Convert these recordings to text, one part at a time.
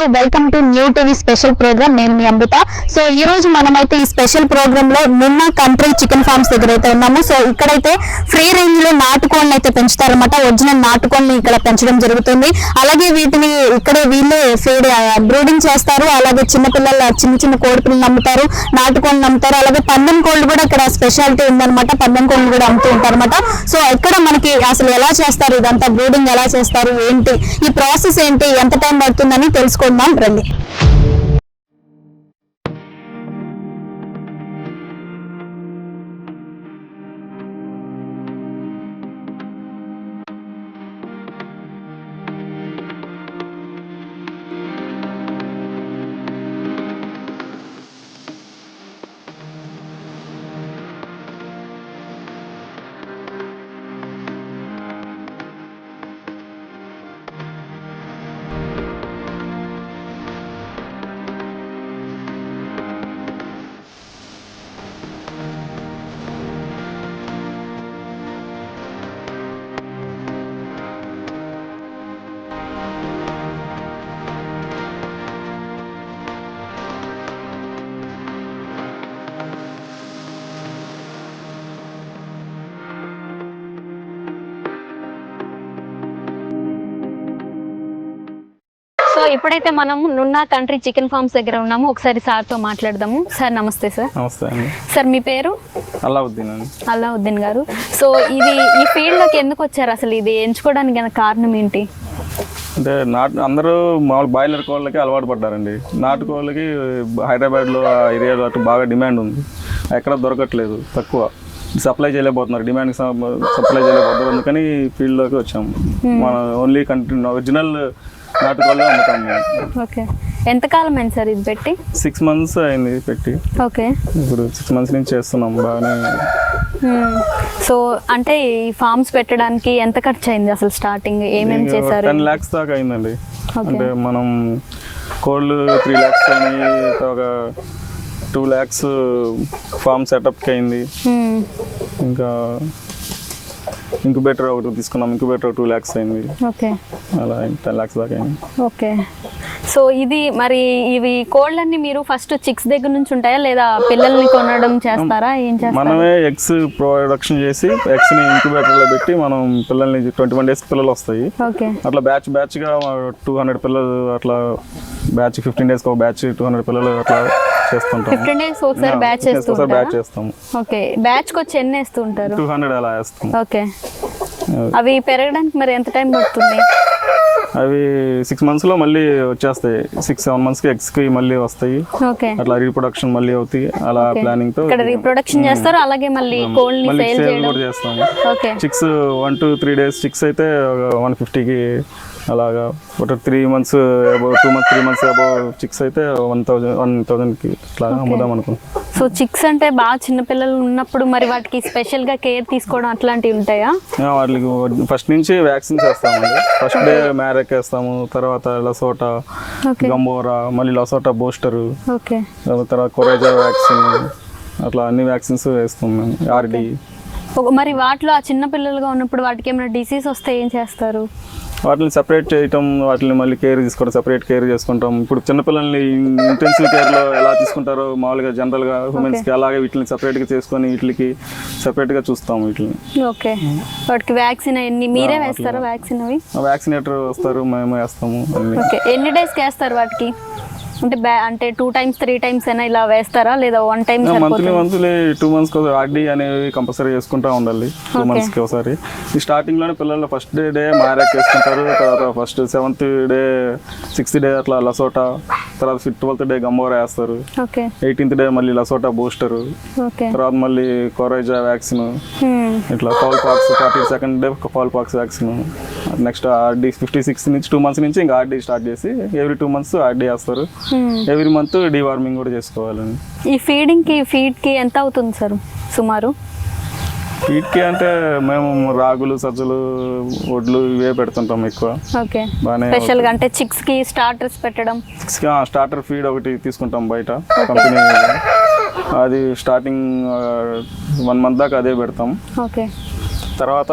Hello welcome to new TV special program నేను మీ అమృత. So ఈ రోజు మనమైతే ఈ స్పెషల్ ప్రోగ్రామ్లో నిన్న కంట్రీ చికెన్ ఫార్మ్స్ దగ్గర అయితే ఉన్నాము. సో ఇక్కడైతే ఫ్రీ రేంజ్లో నాటుకోళ్ళని అయితే పెంచుతారన్నమాట. ఒరిజినల్ నాటుకోళ్ళని ఇక్కడ పెంచడం జరుగుతుంది. అలాగే వీటిని ఇక్కడే వీళ్ళే ఫీడ్ బ్రూడింగ్ చేస్తారు. అలాగే చిన్న పిల్లల చిన్న చిన్న కోడి నమ్ముతారు అమ్ముతారు నాటుకోళ్ళని అమ్ముతారు అలాగే పందెం కోళ్ళు కూడా ఇక్కడ స్పెషాలిటీ ఉందన్నమాట. పందెం కోళ్ళు కూడా అమ్ముతూ ఉంటారనమాట సో ఇక్కడ మనకి అసలు ఎలా చేస్తారు? ఇదంతా బ్రూడింగ్ ఎలా చేస్తారు? ఏంటి? ఈ ప్రాసెస్ ఏంటి? ఎంత టైం పడుతుందని తెలుసుకుందాం రండి ఇప్పుడైతే మనం నున్నా కంట్రీ చికెన్ ఫార్మ్స్ దగ్గర ఉన్నాము ఒకసారి సార్తో మాట్లాడదాము. సార్ నమస్తే సార్. నమస్తే అండి. సార్ మీ పేరు? అలావుద్దీన్ అండి. అల్లావుద్దీన్ గారు. సో ఇది ఈ ఫీల్డ్లోకి ఎందుకు వచ్చారు? అసలు ఇది ఎంచుకోవడానికి గల కారణం ఏంటి? అంటే నాటు అందరూ మామూలు బాయిలర్ కోళ్ళకి అలవాటు పడ్డారండి. నాటు కోళ్ళకి హైదరాబాద్లో ఆ ఏరియాలో అటు బాగా డిమాండ్ ఉంది. ఎక్కడ దొరకట్లేదు తక్కువ. సప్లై చేయలేకపోతున్నారు డిమాండ్ సప్లై చేయలేకపోతున్నారు. అందుకని ఫీల్డ్లోకి వచ్చాము. మన ఓన్లీ కంటిన్యూ ఒరిజినల్ నాటు కోళ్ళు అమ్ముతాం మేము ఓకే ఎంతకాలం అయింది సార్ ఇది పెట్టి? సిక్స్ మంత్స్ అయింది పెట్టి. ఓకే. ఇప్పుడు సిక్స్ మంత్స్ నుంచి చేస్తున్నాం బాగానే సో అంటే ఈ ఫార్మ్స్ పెట్టడానికి ఎంత ఖర్చు అయింది అసలు స్టార్టింగ్? ఏమేమి చేశారు? టెన్ ల్యాక్స్ దాకా అయిందండి. అంటే మనం కోళ్ళు త్రీ ల్యాక్స్ అని ఒక టూ ల్యాక్స్ ఫామ్ సెటప్కి అయింది. ఇంకా ఇంక్యుబేటర్ ఒకటి తీసుకున్నాం. ఇంక్యుబేటర్ టూ ల్యాక్స్ అయింది. ఓకే. అలా టెన్ ల్యాక్స్ దాకా అయింది. ఓకే. సో ఇది మరి ఇవి కోళ్ళన్నీ మీరు ఫస్ట్ చిక్స్ దగ్గర నుంచి ఉంటాయా? లేదా పిల్లల్ని కొనడం చేస్తారా? ఏం చేస్తారా? మనమే ఎగ్స్ ప్రొడక్షన్ చేసి ఎగ్స్ని ఇంక్యుబేటర్లో పెట్టి మనం పిల్లల్ని ట్వంటీ వన్ డేస్ పిల్లలు వస్తాయి. ఓకే. అట్లా బ్యాచ్ బ్యాచ్గా టూ హండ్రెడ్ పిల్లలు అట్లా బ్యాచ్ ఫిఫ్టీన్ డేస్కి ఒక బ్యాచ్ టూ హండ్రెడ్ పిల్లలు అట్లా చేస్తుంటాం ఫిఫ్టీన్ డేస్ ఒకసారి బ్యాచ్ చేస్తూ ఒకసారి బ్యాచ్ చేస్తాము. ఓకే బ్యాచ్కి వచ్చి ఎన్ని వేస్తూ ఉంటారు టూ హండ్రెడ్ అలా వేస్తాం ఓకే. అవి పెరగడానికి మరి ఎంత టైం పడుతుంది? అవి సిక్స్ మంత్స్లో మళ్ళీ వచ్చేస్తాయి. సిక్స్ సెవెన్ మంత్స్కి ఎగ్స్కి మళ్ళీ వస్తాయి. ఓకే. అట్లా రీప్రొడక్షన్ మళ్ళీ అవుతాయి. అలా ప్లానింగ్తో ఇక్కడ రీప్రొడక్షన్ చేస్తారు అలాగే మళ్ళీ కోల్ని మళ్ళీ సేల్ కూడా చేస్తాము. Okay. Chicks one two three days chicks అయితే వన్ ఫిఫ్టీకి అలాగా. ఒక three months above two months three months above chicks అయితే వన్ థౌజండ్ వన్ థౌజండ్కి అట్లా అమ్ముదాం అనుకుంటున్నాం సో చిక్స్ అంటే బాగా చిన్న పిల్లలు ఉన్నప్పుడు మరి వాటికి స్పెషల్గా కేర్ తీసుకోవడం అట్లాంటివి ఉంటాయా? వాటికి ఫస్ట్ నుంచి వ్యాక్సిన్స్ వేస్తామండి ఫస్ట్ డే మ్యారెక్ వేస్తాము తర్వాత లసోటా గంబోరా మళ్ళీ లసోటా బూస్టరు ఓకే తర్వాత కొరేజా వ్యాక్సిన్ అట్లా అన్ని వ్యాక్సిన్స్ వేస్తాం మేము. ఆర్డి మరి వాటిలో ఆ చిన్న పిల్లలుగా ఉన్నప్పుడు వాటికి ఏమైనా డిసీజ్ వస్తే ఏం చేస్తారు? వాటిని సెపరేట్ చేయటం వాటిని మళ్ళీ కేర్ తీసుకోవడం సెపరేట్ కేర్ చేసుకుంటాం. ఇప్పుడు చిన్నపిల్లల్ని ఇంటెన్సివ్ కేర్లో ఎలా తీసుకుంటారో మామూలుగా జనరల్గా ఉమెన్స్కి అలాగే వీటిని సెపరేట్గా చేసుకొని వీటికి సెపరేట్గా చూస్తాం వీటిని. ఓకే వాటికి వ్యాక్సిన్ ఎన్ని మీరే వేస్తారా వ్యాక్సిన్ అవి? వ్యాక్సినేటర్ వస్తారు మేము వేస్తాము అన్ని. ఓకే ఎన్ని డేస్కి వేస్తారు వాటికి? అంటే అంటే టూ టైమ్స్ త్రీ టైమ్స్ అయినా ఇలా వేస్తారా? లేదా one time monthly monthly two మంత్స్కి ఒకసారి ఆర్డీ అనేవి కంపల్సరీ చేసుకుంటా ఉండాలి. టూ మంత్స్కి ఒకసారి. ఈ స్టార్టింగ్లోనే పిల్లలు ఫస్ట్ డే డే మారాక్ వేసుకుంటారు తర్వాత first seventh day sixth day అట్లా లసోటా తర్వాత ట్వెల్త్ డే గంబోరా వేస్తారు. ఎయిటీన్త్ డే మళ్ళీ లసోటా బూస్టరు తర్వాత మళ్ళీ కొరైజా వ్యాక్సిన్ Hmm. ఇట్లా fowl pox forty second day fowl pox vaccine next RD fifty six నుంచి టూ మంత్స్ నుంచి ఇంకా ఆర్డీ స్టార్ట్ చేసి ఎవ్రీ టూ మంత్స్ ఆర్డీ వేస్తారు. ఎవ్రీ మంత్ డీవార్మింగ్ కూడా చేసుకోవాలండి ఈ ఫీడింగ్కి ఫీడ్కి ఎంత అవుతుంది సార్ సుమారు? వీటికి అంటే మేము రాగులు సజ్జలు వడ్లు ఇవే పెడుతుంటాం ఎక్కువ. ఓకే స్పెషల్గా అంటే చిక్స్కి స్టార్టర్స్ పెట్టడం స్టార్టర్ ఫీడ్ ఒకటి తీసుకుంటాం బయట కంపెనీ అది స్టార్టింగ్ వన్ మంత్ దాకా అదే పెడతాం. ఓకే తర్వాత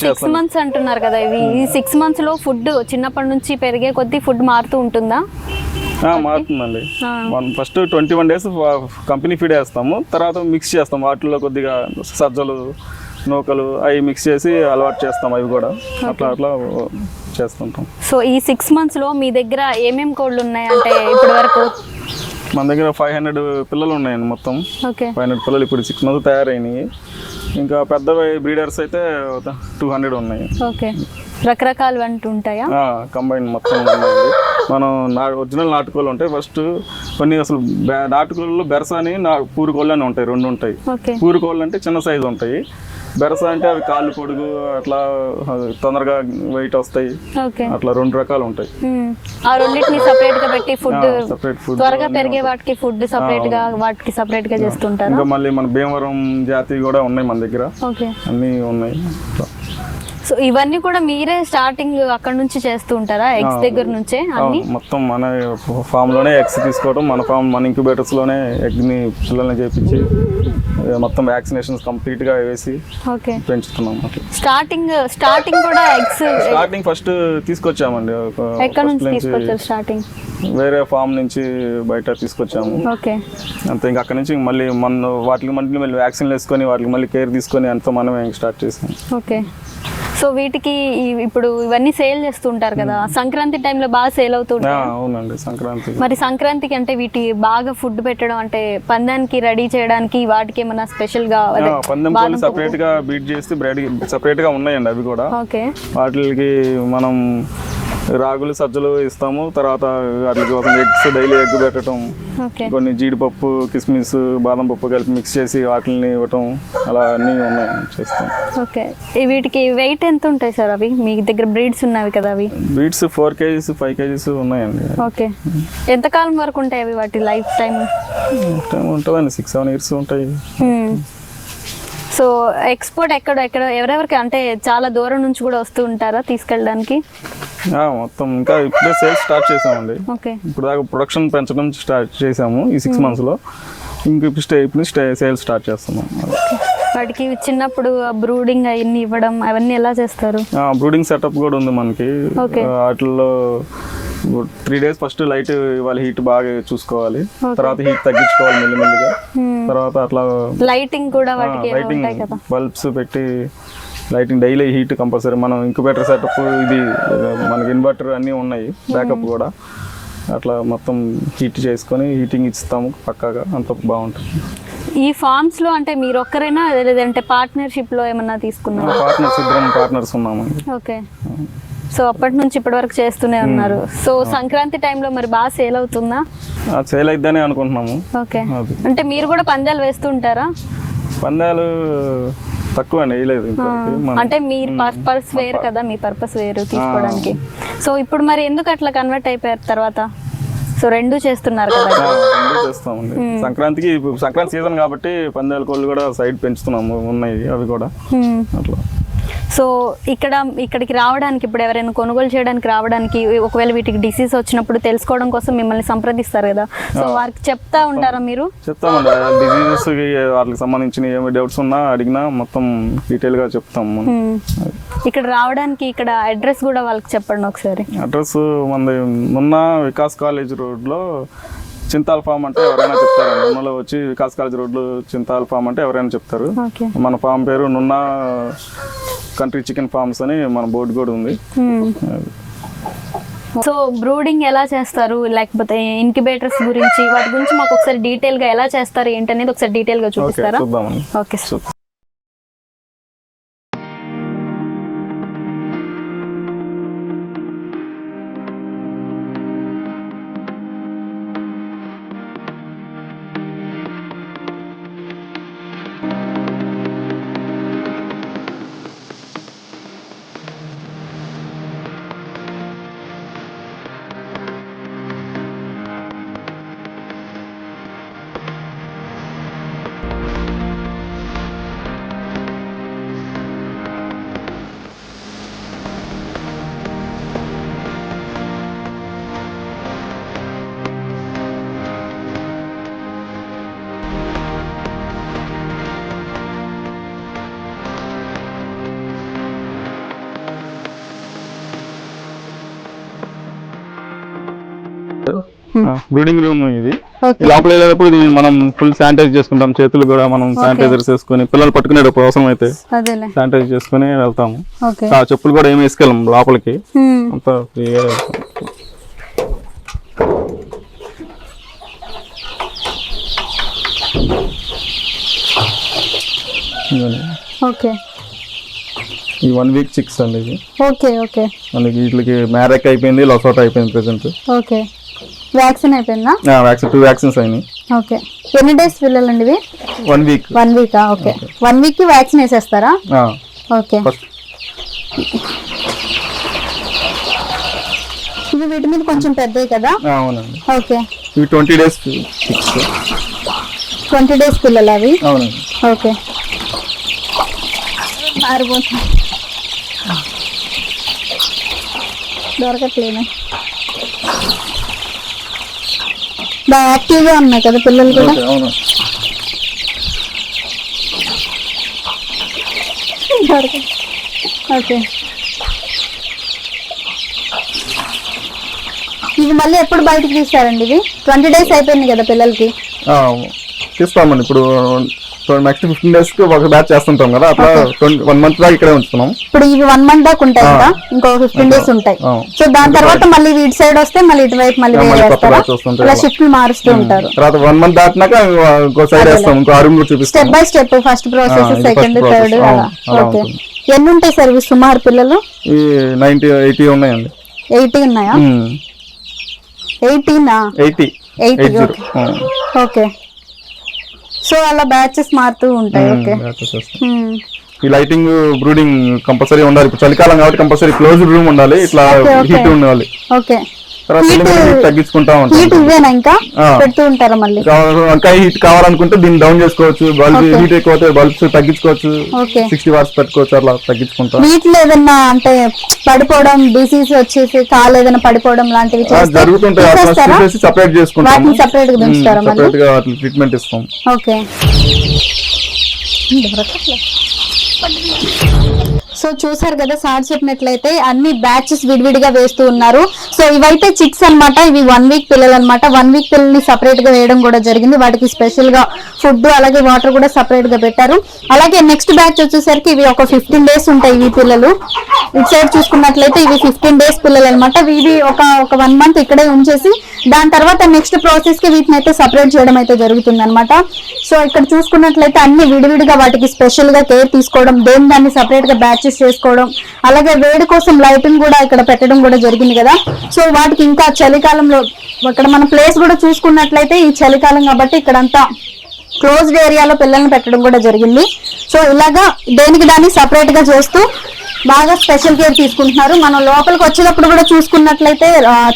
సిక్స్ మంత్స్ అంటున్నారు కదా ఇవి ఈ సిక్స్ మంత్స్లో ఫుడ్ చిన్నప్పటి నుంచి పెరిగే కొద్దీ ఫుడ్ మారుతూ ఉంటుందా? మారుతుందండి. First twenty one days company feed వేస్తాము తర్వాత మిక్స్ చేస్తాం. వాటిలో కొద్దిగా సజ్జలు నూకలు అవి మిక్స్ చేసి అలవాటు చేస్తాం అవి కూడా. అట్లా అట్లా చేస్తుంటాం. సో ఈ సిక్స్ మంత్స్లో మీ దగ్గర ఏమేం కోళ్ళు ఉన్నాయి అంటే ఇప్పటి వరకు? మన దగ్గర ఫైవ్ హండ్రెడ్ పిల్లలు ఉన్నాయండి మొత్తం. ఓకే. ఫైవ్ హండ్రెడ్ పిల్లలు ఇప్పుడు సిక్స్ మంత్స్ తయారైనాయి. ఇంకా పెద్ద బ్రీడర్స్ అయితే టూ హండ్రెడ్ ఉన్నాయి. ఓకే. రకరకాలు అంటూ ఉంటాయా? కంబైన్ మొత్తం ఉన్నాయండి. మనం నా ఒరిజినల్ నాటుకోళ్ళు ఉంటాయి. ఫస్ట్ కొన్ని అసలు బె- నాటుకోళ్ళు బెరస అని నా పూరుకోళ్ళు అని ఉంటాయి. రెండు ఉంటాయి. పూరుకోళ్ళు అంటే చిన్న సైజు ఉంటాయి. బెరస అంటే అవి కాళ్ళు పొడుగు అట్లా తొందరగా వెయిట్ వస్తాయి. అట్లా రెండు రకాలు ఉంటాయి. ఆ రెండింటిని సపరేట్గా పెట్టి ఫుడ్ సెపరేట్ ఫుడ్ త్వరగా పెరిగే వాటికి ఫుడ్ సపరేట్గా వాటికి సపరేట్గా చేస్తుంటారా? ఇంకా మళ్ళీ మన భీమవరం జాతి కూడా ఉన్నాయి మన దగ్గర. అన్నీ ఉన్నాయి. సో ఇవన్నీ కూడా మీరే స్టార్టింగ్ అక్కడ నుంచి చేస్తూ ఉంటారా? ఎగ్స్ దగ్గర నుంచే అన్ని? మొత్తం మన ఫామ్లోనే ఎగ్స్ తీసుకోవడం మన ఫామ్ మన ఇంక్యుబేటర్స్లోనే ఎగ్ని పిల్లల్ని చేపించి మొత్తం వ్యాక్సినేషన్స్ కంప్లీట్గా వేసి ఓకే. పెంచుతున్నాం స్టార్టింగ్ స్టార్టింగ్ కూడా ఎగ్స్ స్టార్టింగ్ ఫస్ట్ తీసుకొచ్చామండి. ఎక్కడ నుంచి తీసుకొచ్చారు స్టార్టింగ్ వేరే ఫామ్ నుంచి బయట తీసుకొచ్చాము. ఓకే. అంతే ఇంకా అక్కడ నుంచి మళ్ళీ మన వాటికి మళ్ళీ మళ్ళీ వ్యాక్సిన్లు వేసుకొని వాటికి మళ్ళీ కేర్ తీసుకొని అంతా మనమే స్టార్ట్ చేసాం. ఓకే. సో వీటికి ఇప్పుడు ఇవన్నీ సేల్ చేస్తుంటారు కదా సంక్రాంతి టైంలో బాగా సేల్ అవుతుంటాయి అవునండి సంక్రాంతి. మరి సంక్రాంతికి అంటే వీటి బాగా ఫుడ్ పెట్టడం అంటే పందానికి రెడీ చేయడానికి వాటికి ఏమైనా స్పెషల్గా పందెం కోళ్ళు సపరేట్గా బీట్ చేసి బ్రెడ్ సపరేట్గా ఉన్నాయండి అవి కూడా. ఓకే. వాటికి మనం రాగులు సజ్జలు ఇస్తాము. తర్వాత వాటికి ఒక ఎగ్స్ డైలీ ఎగ్ పెట్టడం కొన్ని జీడిపప్పు కిస్మిస్ బాదం పప్పు కలిపి మిక్స్ చేసి వాటిని ఇవ్వటం. అలా అన్నీ ఉన్నాయి చేస్తాం. ఓకే. వీటికి వెయిట్ ఎంత ఉంటాయి సార్ అవి? మీ దగ్గర బ్రీడ్స్ ఉన్నవి కదా అవి? బీట్స్ ఫోర్ కేజీస్ ఫైవ్ కేజీస్ ఉన్నాయండి. ఓకే. ఎంతకాలం వరకు ఉంటాయి అవి వాటి లైఫ్ టైం టైం ఉంటుందండి. సిక్స్ సెవెన్ ఇయర్స్ ఉంటాయి. సో ఎక్స్పోర్ట్ ఎక్కడ ఎక్కడ ఎవరెవరికి అంటే చాలా దూరం నుంచి కూడా వస్తూ ఉంటారా తీసుకెళ్ళడానికి? మొత్తం ఇంకా ఇప్పుడే సేల్స్ స్టార్ట్ చేసామండి. ఇప్పుడు దాకా ప్రొడక్షన్ పెంచడం స్టార్ట్ చేసాము ఈ సిక్స్ మంత్స్లో ఇంక ఇప్పుడు స్టే ఇప్పుడు సేల్స్ స్టార్ట్ చేస్తున్నాం. వాటికి చిన్నప్పుడు బ్రూడింగ్ అవన్నీ ఇవ్వడం అవన్నీ ఎలా చేస్తారు? బ్రూడింగ్ సెటప్ కూడా ఉంది మనకి. వాటిల్లో త్రీ డేస్ ఫస్ట్ లైట్ ఇవాళ హీట్ బాగా చూసుకోవాలి. తర్వాత హీట్ తగ్గించుకోవాలి మెల్లిమెల్లిగా. తర్వాత అట్లా లైటింగ్ కూడా లైటింగ్ బల్బ్స్ పెట్టి లైటింగ్ డైలీ హీట్ కంపల్సరీ. మనం ఇంక్యుబేటర్ సెటప్ ఇది మనకి ఇన్వర్టర్ అన్నీ ఉన్నాయి బ్యాకప్ కూడా. అట్లా మొత్తం హీట్ చేసుకొని హీటింగ్ ఇస్తాము పక్కాగా అంత బాగుంటుంది. ఈ ఫార్మ్స్లో అంటే మీరు ఒక్కరైనా లేదంటే పార్ట్నర్షిప్లో ఏమన్నా తీసుకున్నారా? పార్ట్నర్స్ ఇద్దరం పార్ట్నర్స్ ఉన్నామండి ఓకే. సో అప్పటి నుంచి ఇప్పటి వరకు చేస్తూనే ఉన్నారు. సో సంక్రాంతి టైంలో మరి బాగా సేల్ అవుతుందా? సేల్ అయిద్దని అనుకుంటున్నాము. ఓకే. అంటే మీరు కూడా పందాలు వేస్తూ ఉంటారా పందాలు తక్కువ వేయలేదు అంటే మీ పర్పస్ వేరు కదా మీ పర్పస్ వేరు తీసుకోవడానికి. సో ఇప్పుడు మరి ఎందుకు అట్లా కన్వర్ట్ అయిపోయారు తర్వాత? సో రెండు చేస్తున్నారు కదా రెండు చేస్తామండి. సంక్రాంతికి సంక్రాంతి సీజన్ కాబట్టి పందాల కోళ్ళు కూడా సైడ్ పెంచుతున్నాము ఉన్నాయి అవి కూడా. అట్లా. సో ఇక్కడ ఇక్కడికి రావడానికి ఇప్పుడు ఎవరైనా కొనుగోలు చేయడానికి రావడానికి ఒకవేళ వీటికి డిసీజ్ వచ్చినప్పుడు తెలుసుకోవడం కోసం మిమ్మల్ని సంప్రదిస్తారు కదా. సో వారికి చెప్తా ఉంటారా మీరు? చెప్తామండి డిజీజెస్ వాటికి సంబంధించిన ఏమి డౌట్స్ ఉన్నా అడిగినా మొత్తం డీటెయిల్గా చెప్తాము మనం. ఇక్కడ రావడానికి ఇక్కడ అడ్రస్ కూడా వాళ్ళకి చెప్పండి ఒకసారి. అడ్రస్ మనది మొన్న వికాస్ కాలేజ్ రోడ్లో చింతాల్ ఫామ్ అంటే ఎవరైనా చెప్తారు. నున్నలో వచ్చి వికాస్ కాలేజ్ రోడ్లో చింతాల్ ఫామ్ అంటే ఎవరైనా చెప్తారు. మన ఫామ్ పేరు నున్న కంట్రీ చికెన్ ఫార్మ్స్ అని మన బోర్డు కూడా ఉంది. సో బ్రూడింగ్ ఎలా చేస్తారు? లేకపోతే ఇన్క్యుబేటర్స్ గురించి వాటి గురించి మాకు ఒకసారి డీటెయిల్గా ఎలా చేస్తారు ఏంటనేది ఒకసారి డీటెయిల్గా చూపిస్తారా? ఓకే బ్రీడింగ్ రూమ్ ఇది. లోపల వెళ్ళేటప్పుడు మనం ఫుల్ శానిటైజ్ చేసుకుంటాం. చేతులు కూడా మనం శానిటైజర్స్ వేసుకొని పిల్లలు పట్టుకునేటప్పుడు అవసరం అయితే శానిటైజ్ చేసుకొని వెళ్తాము. ఆ చెప్పులు కూడా ఏమి వేసుకెళ్ళం లోపలికి. హ్మ్. అంతా ఫ్రీగా. ఓకే ఈ వన్ వీక్ చిక్స్ అండి ఇది. ఓకే ఓకే మనకి వీటికి మ్యారెక్ అయిపోయింది లొసోట్ అయిపోయింది ప్రెసెంట్ ఓకే వ్యాక్సిన్ అయిపోయిందా? వ్యాక్సిన్ టూ వ్యాక్సిన్స్ అయినాయి. ఓకే ఎన్ని డేస్ పిల్లలండి ఇవి? వన్ వీక్ వన్ వీకా ఓకే వన్ వీక్కి వ్యాక్సిన్ వేసేస్తారా? ఓకే ఇవి వీటి మీద కొంచెం పెద్దవి కదా? అవునండి. ఓకే ఇవి ట్వంటీ డేస్ ట్వంటీ డేస్ పిల్లలు అవి? అవునండి. ఓకే మారిపోతుంది దొరకట్లేదు బాగా యాక్టివ్గా ఉన్నాయి కదా పిల్లలు కూడా. ఓకే అవును. దొరకదు ఓకే. ఇవి మళ్ళీ ఎప్పుడు బయటకు తీస్తారండి ఇవి? ట్వంటీ డేస్ అయిపోయింది కదా పిల్లలకి. తీస్తామండి. ఇప్పుడు నెక్స్ట్ ఫిఫ్టీన్ డేస్కి ఒక బ్యాచ్ చేస్తుంటాం కదా అట్లా వన్ మంత్ దాకా ఇక్కడే ఉంచుతున్నాం. ఇప్పుడు ఇవి వన్ మంత్ దాకా ఉంటాయి కదా ఇంకో ఫిఫ్టీన్ డేస్ ఉంటాయి. సో దాని తర్వాత మళ్ళీ ఇటు సైడ్ వస్తే మళ్ళీ ఇటువైపు మళ్ళీ ఇలా అలా. షిఫ్ట్లు మారుస్తూ ఉంటారు. తర్వాత వన్ మంత్ దాటినాక ఇంకో సైడ్ వేస్తాం ఇంకో కూడా చూపిస్తాం. Step by step first process second. Third okay. ఎన్ని ఉంటాయి సార్ ఇవి సుమారు పిల్లలు? ఈ నైన్టీ ఎయిటీ ఉన్నాయండి. ఎయిటీ ఉన్నాయా? ఎయిటీనా ఎయిటీ ఎయిటీ ఓకే సో అలా బ్యాచెస్ మారుతూ ఉంటాయి ఓకే. ఈ లైటింగ్ బ్రూడింగ్ కంపల్సరీ ఉండాలి. ఇప్పుడు చలికాలం కాబట్టి కంపల్సరీ క్లోజ్ రూమ్ ఉండాలి. ఇట్లా. హీట్ ఉండాలి. ఓకే. తగ్గించుకుంటా ఇంకా? ఉంటారా వంకాయ హీట్ కావాలనుకుంటే దీన్ని డౌన్ చేసుకోవచ్చు. బల్బ్. హీట్ ఎక్కువ బల్బ్స్ తగ్గించుకోవచ్చు. సిక్స్టీ వాట్స్ పెట్టుకోవచ్చు అట్లా తగ్గించుకుంటాం. వీటిలో ఏదన్నా అంటే పడిపోవడం డిసీజ్ వచ్చేసి కాలు ఏదైనా పడిపోవడం లాంటివి జరుగుతుంటాయి. సపరేట్ చేసుకుంటాం గా? సపరేట్గా వాటిని ట్రీట్మెంట్ ఇస్తాం. ఓకే. సో చూసారు కదా సార్ చెప్పినట్లయితే అన్ని బ్యాచెస్ విడివిడిగా వేస్తూ ఉన్నారు. సో ఇవైతే చిక్స్ అన్నమాట. ఇవి వన్ వీక్ పిల్లలు అనమాట వన్ వీక్ పిల్లల్ని సపరేట్గా వేయడం కూడా జరిగింది. వాటికి స్పెషల్గా ఫుడ్ అలాగే వాటర్ కూడా సపరేట్గా పెట్టారు. అలాగే నెక్స్ట్ బ్యాచ్ వచ్చేసరికి ఇవి ఒక ఫిఫ్టీన్ డేస్ ఉంటాయి ఇవి పిల్లలు. ఇటు సైడ్ చూసుకున్నట్లయితే ఇవి ఫిఫ్టీన్ డేస్ పిల్లలు అనమాట ఇవి ఒక ఒక వన్ మంత్ ఇక్కడే ఉంచేసి దాని తర్వాత నెక్స్ట్ ప్రాసెస్కి వీటిని అయితే సపరేట్ చేయడం అయితే జరుగుతుంది అనమాట సో ఇక్కడ చూసుకున్నట్లయితే అన్ని విడివిడిగా వాటికి స్పెషల్గా కేర్ తీసుకోవడం దేని దాన్ని సపరేట్గా బ్యాచ్ పర్చేస్ చేసుకోవడం అలాగే వేడి కోసం లైటింగ్ కూడా ఇక్కడ పెట్టడం కూడా జరిగింది కదా. సో వాటికి ఇంకా చలికాలంలో ఇక్కడ మన ప్లేస్ కూడా చూసుకున్నట్లయితే ఈ చలికాలం కాబట్టి ఇక్కడంతా క్లోజ్డ్ ఏరియాలో పిల్లల్ని పెట్టడం కూడా జరిగింది. సో ఇలాగా దేనికి దాన్ని సపరేట్గా చేస్తూ బాగా స్పెషల్ కేర్ తీసుకుంటున్నారు. మనం లోపలికి వచ్చేటప్పుడు కూడా చూసుకున్నట్లయితే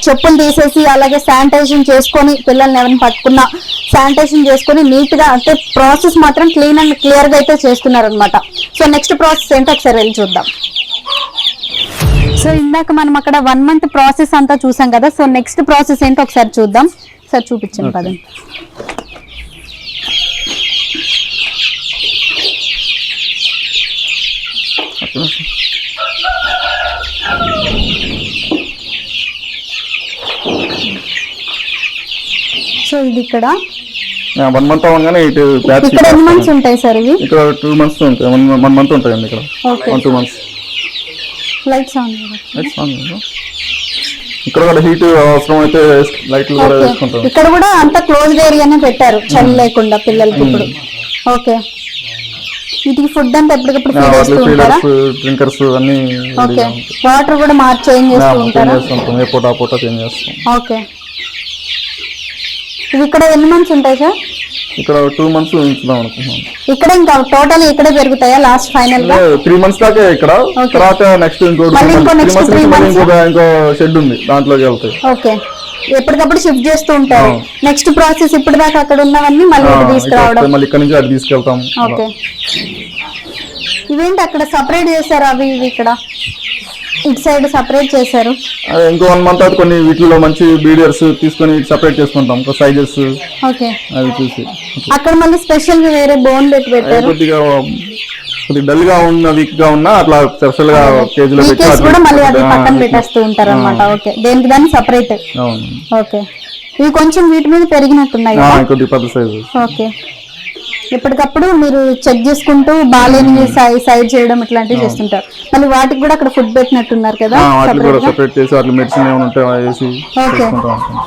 చెప్పులు తీసేసి అలాగే శానిటైజేషన్ చేసుకొని పిల్లల్ని ఎవరిని పట్టుకున్నా శానిటైజేషన్ చేసుకొని నీట్గా అంటే ప్రాసెస్ మాత్రం క్లీన్ అండ్ క్లియర్గా అయితే చేస్తున్నారు అనమాట సో నెక్స్ట్ ప్రాసెస్ ఏంటో ఒకసారి వెళ్ళి చూద్దాం. సో ఇందాక మనం అక్కడ వన్ మంత్ ప్రాసెస్ అంతా చూసాం కదా. సో నెక్స్ట్ ప్రాసెస్ ఏంటో ఒకసారి చూద్దాం. సార్ చూపించండి పదండి. సో ఇది ఇక్కడ. వన్ మంత్ అవ్వగానే ఇటు బ్యాచ్ ఇక్కడ ఎన్ని మంత్స్ ఉంటాయి సార్ ఇవి? ఇక్కడ టూ మంత్స్ ఉంటాయి. వన్ వన్ మంత్ ఉంటాయండి ఇక్కడ. Okay one two months lights on ఇక్కడ కూడా హీట్ అవసరం అయితే లైట్లు కూడా వేసుకుంటాం. ఇక్కడ కూడా అంత క్లోజ్డ్ ఏరియానే పెట్టారు. చలి లేకుండా పిల్లలకి ఇప్పుడు. ఓకే వీటికి ఫుడ్ అంతా ఎప్పటికప్పుడు డ్రింకర్స్ అన్ని ఓకే. వాటర్ కూడా మార్చి చేంజ్ చేస్తూ చేంజ్ ఉంటారా చేస్తుంటాం ఏ పూట పూట చేంజ్ చేస్తాం. ఓకే. ఇవి ఇక్కడ ఎన్ని మంత్స్ ఉంటాయి సార్? ఇక్కడ టూ మంత్స్ ఉంచుదాం అనుకుంటున్నాం. ఇక్కడ ఇంకా టోటల్ ఇక్కడే పెరుగుతాయా లాస్ట్ ఫైనల్గా? త్రీ మంత్స్ దాకా ఇక్కడ. తర్వాత నెక్స్ట్? ఇంకో ఇంకో షెడ్ ఉంది. దాంట్లోకి వెళ్తాయి. ఓకే. ఎప్పటికప్పుడు షిఫ్ట్ చేస్తూ ఉంటారు. నెక్స్ట్ ప్రాసెస్ ఇప్పుడు దాకా అక్కడ ఉన్నవన్నీ మళ్ళీ తీసుకురావడం. మళ్ళీ ఇక్కడ నుంచి అటు తీసుకెళ్తాం. ఓకే. ఇవేంటి అక్కడ సపరేట్ చేశారు అవి ఇవి ఇక్కడ? ఇటు సైడ్ సపరేట్ చేశారు. అదే ఇంకో వన్ మంత్ తర్వాత కొన్ని వీటిలో మంచి బీడియర్స్ తీసుకొని సపరేట్ చేసుకుంటాం. Sizes okay. అవి చూసి. అక్కడ మళ్ళీ స్పెషల్ వేరే బోన్ పెట్టి పెట్టారు. కొద్దిగా కొద్దిగా డల్గా ఉన్న వీక్గా ఉన్నా అట్లా స్పెషల్గా కేసు అట్లా- కూడా మళ్ళీ అది ఆ, పక్కన పెట్టేస్తూ ఉంటారు అనమాట ఓకే. దేనికి దాన్ని సపరేట్ అవును. ఓకే. ఇవి కొంచెం వీటి మీద పెరిగినట్టున్నాయి కదా? కొద్ది పెద్ద సైజు ఓకే. ఎప్పటికప్పుడు మీరు చెక్ చేసుకుంటూ బాగాలేని సై- సైడ్ చేయడం ఇట్లాంటివి చేస్తుంటారు. మళ్ళీ వాటికి కూడా అక్కడ ఫుడ్ పెట్టినట్టున్నారు కదా? వాటిని కూడా separate గా? సెపరేట్ చేసి వాటి మెడిసిన్ ఏమైనా ఉంటే అవి వేసి ఓకే. చేసుకుంటూ ఉంటాం.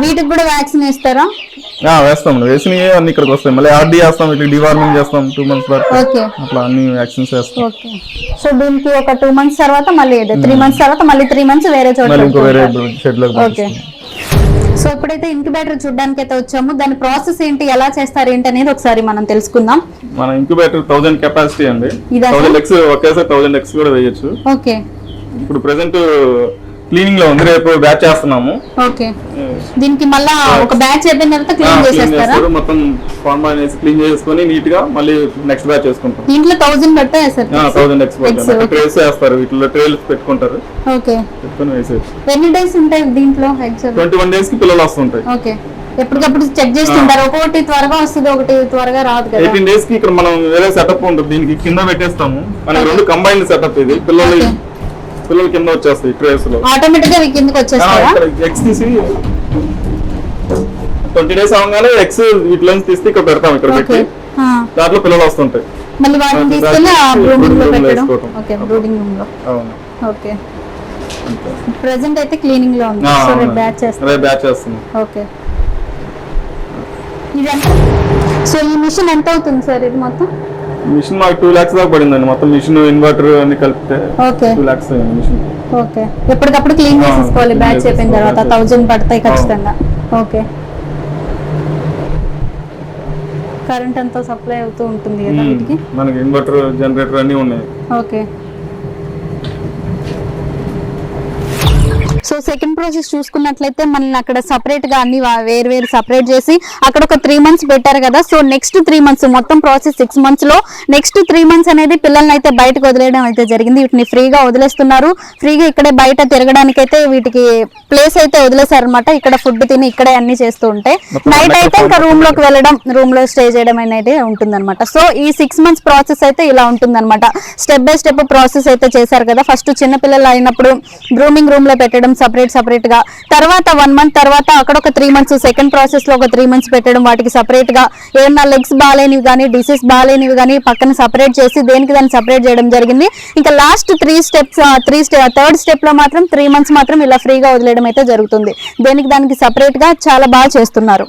వీటికి కూడా వ్యాక్సిన్ వేస్తారా? ఆ, వేస్తాం. వేసినవి అన్ని ఇక్కడికి వస్తాయి. మళ్ళీ ఆర్డీ చేస్తాం ఇట్లా డివార్మింగ్ చేస్తాం టూ మంత్స్ వరకు ఓకే అట్లా అన్ని వ్యాక్సిన్స్ వేస్తాం. ఓకే సో దీనికి ఒక టూ మంత్స్ తర్వాత మళ్ళీ త్రీ మంత్స్ తర్వాత మళ్ళీ త్రీ మంత్స్ వేరే చోట మళ్ళీ ఇంకో వేరే. షెడ్ ఓకే సో ఇప్పుడైతే ఇంక్యుబేటర్ చూడడానికి అయితే వచ్చాము. దాని ప్రాసెస్ ఏంటి ఎలా చేస్తారు ఏంటి అనేది ఒకసారి మనం తెలుసుకుందాం. మన ఇంక్యుబేటర్ థౌసండ్ కెపాసిటీ అండి. థౌసండ్ ఎక్స్ ఒకేసారి థౌసండ్ ఎక్స్ కూడా వేయొచ్చు. ఓకే ఇప్పుడు ప్రెసెంట్ క్లీనింగ్లో ఉంది రేపు బ్యాచ్ చేస్తున్నాము. ఓకే. దీనికి మళ్ళా ఒక బ్యాచ్ అయిపోయిన తర్వాత క్లీన్ చేసేస్తారా? చేస్తారు. మొత్తం ఫార్మ్ వేసి క్లీన్ చేసుకొని నీట్గా మళ్ళీ నెక్స్ట్ బ్యాచ్ చేసుకుంటాం. దీంట్లో థౌజండ్ పడతాయి sir? Thousand eggs Eggs, okay. Trays వేస్తారు వీటిలో ట్రేల్స్ పెట్టుకుంటారు. ఓకే. పెట్టుకొని వేసేది ఎన్ని డేస్ ఉంటాయి దీంట్లో ఎగ్స్ ట్వంటీ వన్ డేస్కి పిల్లలు వస్తుంటాయి. ఓకే. ఎప్పటికప్పుడు చెక్ చేస్తుంటారు. ఒకటి త్వరగా వస్తుంది ఒకటి త్వరగా రాదు కదా. ఎయిటీన్ డేస్కి ఇక్కడ మనం వేరే సెటప్ ఉంటుంది. దీనికి కింద పెట్టేస్తాము. మనకి రెండు కంబైన్డ్ సెటప్ ఇది. పిల్లలు. పిల్లలు కింద వచ్చేస్తాయి ట్రేస్లో. ఆటోమేటిక్గా కిందకి వచ్చేస్తాయా? ఇక్కడ ఎగ్స్ తీసి ట్వంటీ డేస్ అవగానే ఎగ్స్ వీటిలో నుంచి తీస్తే ఇక్కడ పెడతాం ఇక్కడ పెట్టి. దాంట్లో పిల్లలు వస్తుంటాయి. మళ్ళీ వాటిని తీసుకెళ్ళి బ్రూడింగ్లో పెట్టడం. ఓకే బ్రూడింగ్ రూమ్లో. అవును. ఓకే. ప్రెసెంట్ అయితే క్లీనింగ్లో ఉంది. సో. రేపు బ్యాచ్ చేస్తాం. రేపు బ్యాచ్ చేస్తున్నాం ఓకే. ఇదంతా. సో ఈ మిషన్ ఎంత అవుతుంది సార్ ఇది మొత్తం? మిషన్ మాకు టూ లాక్స్ దాకా పడిందండి. మొత్తం మిషన్ ఇన్వర్టర్ అన్ని కలిపితే టూ లాక్స్ మిషన్. ఓకే. ఎప్పటికప్పుడు క్లీన్ clean బ్యాచ్ అయిపోయిన తర్వాత. థౌజండ్ పడతాయి ఖచ్చితంగా. ఓకే. కరెంట్ అంతా సప్లై అవుతూ ఉంటుంది కదా వీటికి? మనకి ఇన్వర్టర్ జనరేటర్ అన్ని ఉన్నాయి. ఓకే. సెకండ్ ప్రాసెస్ చూసుకున్నట్లయితే మనల్ని అక్కడ సపరేట్గా అన్ని వేరు వేరు సపరేట్ చేసి అక్కడ ఒక త్రీ మంత్స్ పెట్టారు కదా. సో నెక్స్ట్ త్రీ మంత్స్ మొత్తం ప్రాసెస్ సిక్స్ మంత్స్లో నెక్స్ట్ త్రీ మంత్స్ అనేది పిల్లల్ని అయితే బయటకు వదిలేయడం అయితే జరిగింది. వీటిని ఫ్రీగా వదిలేస్తున్నారు. ఫ్రీగా ఇక్కడే బయట తిరగడానికి అయితే వీటికి ప్లేస్ అయితే వదిలేశారు అనమాట ఇక్కడ ఫుడ్ తిని ఇక్కడే అన్ని చేస్తూ ఉంటాయి నైట్ అయితే ఇంకా రూమ్లోకి వెళ్ళడం రూమ్లో స్టే చేయడం అనేది ఉంటుందన్నమాట. సో ఈ సిక్స్ మంత్స్ ప్రాసెస్ అయితే ఇలా ఉంటుందన్నమాట. స్టెప్ బై స్టెప్ ప్రాసెస్ అయితే చేశారు కదా. ఫస్ట్ చిన్న పిల్లలు అయినప్పుడు గ్రూమింగ్ రూమ్లో పెట్టడం సపరేట్ సపరేట్గా. తర్వాత వన్ మంత్ తర్వాత అక్కడ ఒక త్రీ మంత్స్ సెకండ్ ప్రాసెస్లో ఒక త్రీ మంత్స్ పెట్టడం వాటికి సపరేట్గా. ఏమన్నా లెగ్స్ బాగాలేనివి కానీ డిసీజ్ బాగాలేనివి కానీ పక్కన సపరేట్ చేసి దేనికి దాన్ని సపరేట్ చేయడం జరిగింది. ఇంకా last three steps three step third స్టెప్లో మాత్రం త్రీ మంత్స్ మాత్రం ఇలా ఫ్రీగా వదిలేయడం అయితే జరుగుతుంది. దేనికి దానికి సపరేట్గా చాలా బాగా చేస్తున్నారు.